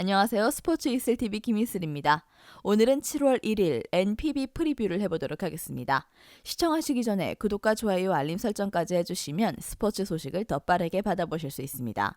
안녕하세요. 스포츠 이슬 TV 김이슬입니다. 오늘은 7월 1일 NPB 프리뷰를 해보도록 하겠습니다. 시청하시기 전에 구독과 좋아요, 알림 설정까지 해주시면 스포츠 소식을 더 빠르게 받아보실 수 있습니다.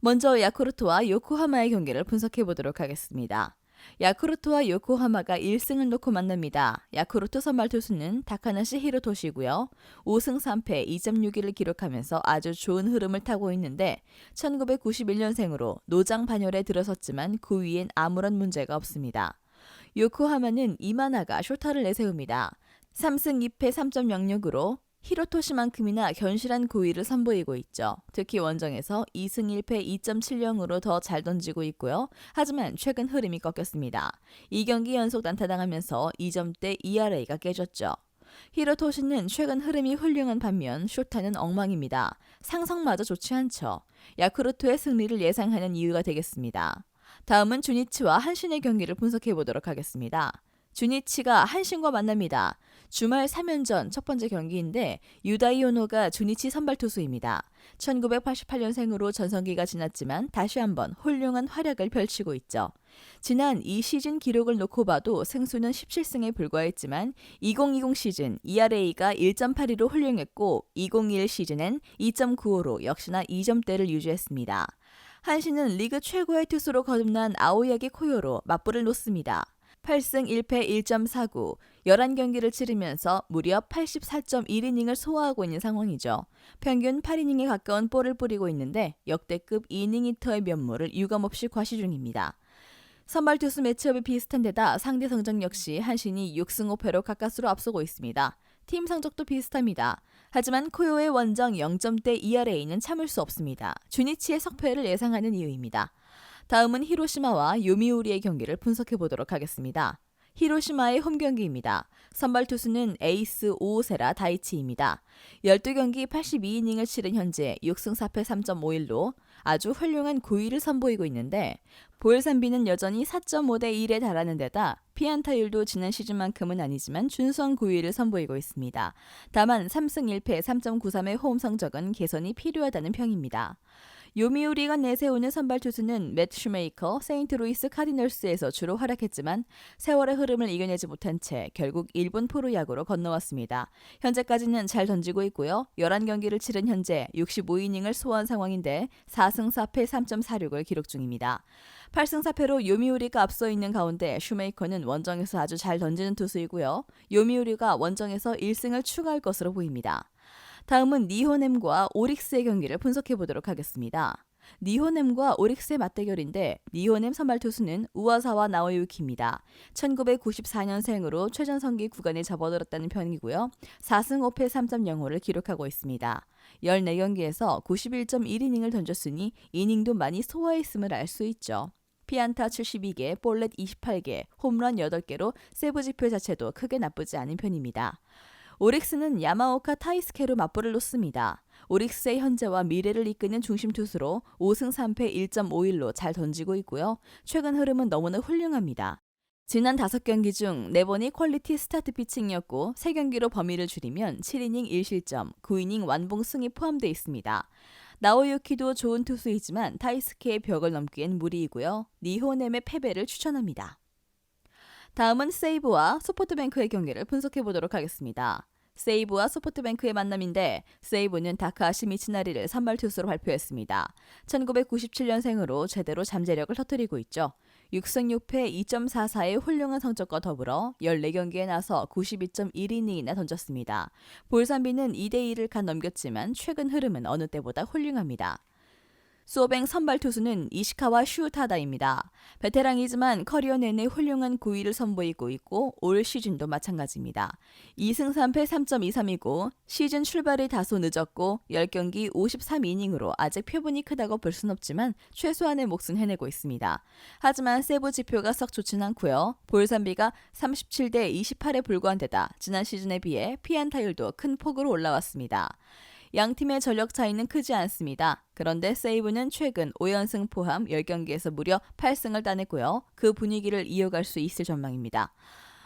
먼저 야쿠르트와 요코하마의 경기를 분석해 보도록 하겠습니다. 야쿠르트와 요코하마가 1승을 놓고 만납니다. 야쿠르트 선발 투수는 다카나시 히로토시고요. 5승 3패 2.61을 기록하면서 아주 좋은 흐름을 타고 있는데 1991년생으로 노장 반열에 들어섰지만 그 위엔 아무런 문제가 없습니다. 요코하마는 이마나가 쇼타를 내세웁니다. 3승 2패 3.06으로 히로토시만큼이나 견실한 고위를 선보이고 있죠. 특히 원정에서 2승 1패 2.70으로 더 잘 던지고 있고요. 하지만 최근 흐름이 꺾였습니다. 2경기 연속 단타당하면서 2점대 ERA가 깨졌죠. 히로토시는 최근 흐름이 훌륭한 반면 쇼타는 엉망입니다. 상성마저 좋지 않죠. 야쿠르트의 승리를 예상하는 이유가 되겠습니다. 다음은 주니치와 한신의 경기를 분석해 보도록 하겠습니다. 주니치가 한신과 만납니다. 주말 3연전 첫 번째 경기인데 유다이오노가 주니치 선발 투수입니다. 1988년생으로 전성기가 지났지만 다시 한번 훌륭한 활약을 펼치고 있죠. 지난 이 시즌 기록을 놓고 봐도 승수는 17승에 불과했지만 2020 시즌 ERA가 1.82로 훌륭했고 2021 시즌엔 2.95로 역시나 2점대를 유지했습니다. 한신은 리그 최고의 투수로 거듭난 아오야기 코요로 맞불을 놓습니다. 8승 1패 1.49, 11경기를 치르면서 무려 84.1이닝을 소화하고 있는 상황이죠. 평균 8이닝에 가까운 볼을 뿌리고 있는데 역대급 2이닝 히터의 면모를 유감없이 과시 중입니다. 선발 투수 매치업이 비슷한 데다 상대 성적 역시 한신이 6승 5패로 가까스로 앞서고 있습니다. 팀 성적도 비슷합니다. 하지만 코요의 원정 0점대 ERA는 참을 수 없습니다. 주니치의 석패를 예상하는 이유입니다. 다음은 히로시마와 요미우리의 경기를 분석해 보도록 하겠습니다. 히로시마의 홈 경기입니다. 선발 투수는 에이스 오오세라 다이치입니다. 12경기 82이닝을 치른 현재 6승 4패 3.51로 아주 훌륭한 9위를 선보이고 있는데 보엘산비는 여전히 4.5대 1에 달하는 데다 피안타율도 지난 시즌만큼은 아니지만 준수한 9위를 선보이고 있습니다. 다만 3승 1패 3.93의 홈 성적은 개선이 필요하다는 평입니다. 요미우리가 내세우는 선발 투수는 맷 슈메이커, 세인트루이스 카디널스에서 주로 활약했지만 세월의 흐름을 이겨내지 못한 채 결국 일본 프로야구로 건너왔습니다. 현재까지는 잘 던지고 있고요. 11경기를 치른 현재 65이닝을 소화한 상황인데 4승 4패 3.46을 기록 중입니다. 8승 4패로 요미우리가 앞서 있는 가운데 슈메이커는 원정에서 아주 잘 던지는 투수이고요. 요미우리가 원정에서 1승을 추가할 것으로 보입니다. 다음은 니호넴과 오릭스의 경기를 분석해 보도록 하겠습니다. 니호넴과 오릭스의 맞대결인데 니호넴 선발 투수는 우와사와 나오유키입니다. 1994년생으로 최전성기 구간에 접어들었다는 편이고요. 4승 5패 3.05를 기록하고 있습니다. 14경기에서 91.1이닝을 던졌으니 이닝도 많이 소화했음을 알 수 있죠. 피안타 72개, 볼넷 28개, 홈런 8개로 세부 지표 자체도 크게 나쁘지 않은 편입니다. 오릭스는 야마오카 타이스케로 맞불을 놓습니다. 오릭스의 현재와 미래를 이끄는 중심 투수로 5승 3패 1.51로 잘 던지고 있고요. 최근 흐름은 너무나 훌륭합니다. 지난 5경기 중 4번이 퀄리티 스타트 피칭이었고 3경기로 범위를 줄이면 7이닝 1실점, 9이닝 완봉 승이 포함되어 있습니다. 나오유키도 좋은 투수이지만 타이스케의 벽을 넘기엔 무리이고요. 니호넴의 패배를 추천합니다. 다음은 세이브와 소포트뱅크의 경기를 분석해 보도록 하겠습니다. 세이브와 소프트뱅크의 만남인데 세이브는 다카시 미치나리를 선발 투수로 발표했습니다. 1997년생으로 제대로 잠재력을 터뜨리고 있죠. 6승 6패 2.44의 훌륭한 성적과 더불어 14경기에 나서 92.1이닝이나 던졌습니다. 볼산비는 2대2를 간 넘겼지만 최근 흐름은 어느 때보다 훌륭합니다. 수오뱅 선발 투수는 이시카와 슈타다입니다. 베테랑이지만 커리어 내내 훌륭한 구위를 선보이고 있고 올 시즌도 마찬가지입니다. 2승 3패 3.23이고 시즌 출발이 다소 늦었고 10경기 53이닝으로 아직 표본이 크다고 볼 순 없지만 최소한의 몫은 해내고 있습니다. 하지만 세부 지표가 썩 좋진 않고요. 볼산비가 37대 28에 불과한 데다 지난 시즌에 비해 피안타율도 큰 폭으로 올라왔습니다. 양 팀의 전력 차이는 크지 않습니다. 그런데 세이브는 최근 5연승 포함 10경기에서 무려 8승을 따냈고요. 그 분위기를 이어갈 수 있을 전망입니다.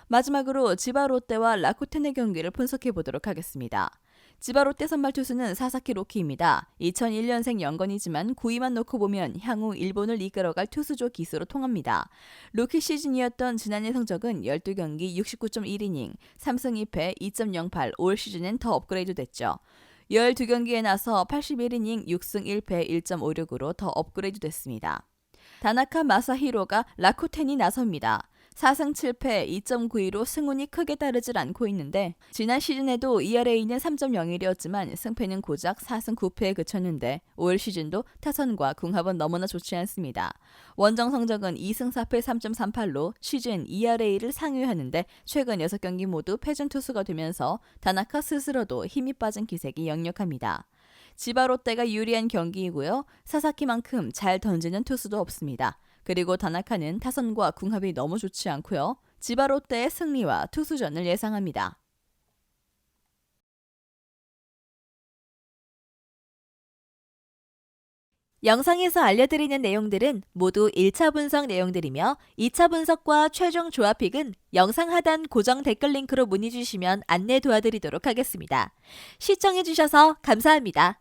마지막으로 지바 롯데와 라쿠텐의 경기를 분석해 보도록 하겠습니다. 지바 롯데 선발 투수는 사사키 로키입니다. 2001년생 연건이지만 구위만 놓고 보면 향후 일본을 이끌어갈 투수조 기수로 통합니다. 로키 시즌이었던 지난해 성적은 12경기 69.1이닝, 3승 2패 2.08, 올 시즌엔 더 업그레이드 됐죠. 12경기에 나서 81이닝 6승 1패 1.56으로 더 업그레이드 됐습니다. 다나카 마사히로가 라쿠텐이 나섭니다. 4승 7패 2.92로 승운이 크게 따르질 않고 있는데 지난 시즌에도 ERA는 3.01이었지만 승패는 고작 4승 9패에 그쳤는데 올 시즌도 타선과 궁합은 너무나 좋지 않습니다. 원정 성적은 2승 4패 3.38로 시즌 ERA를 상회하는데 최근 6경기 모두 패전 투수가 되면서 다나카 스스로도 힘이 빠진 기색이 역력합니다. 지바 롯데가 유리한 경기이고요. 사사키만큼 잘 던지는 투수도 없습니다. 그리고 다나카는 타선과 궁합이 너무 좋지 않고요. 지바 롯데의 승리와 투수전을 예상합니다. 영상에서 알려드리는 내용들은 모두 1차 분석 내용들이며 2차 분석과 최종 조합픽은 영상 하단 고정 댓글 링크로 문의 주시면 안내 도와드리도록 하겠습니다. 시청해주셔서 감사합니다.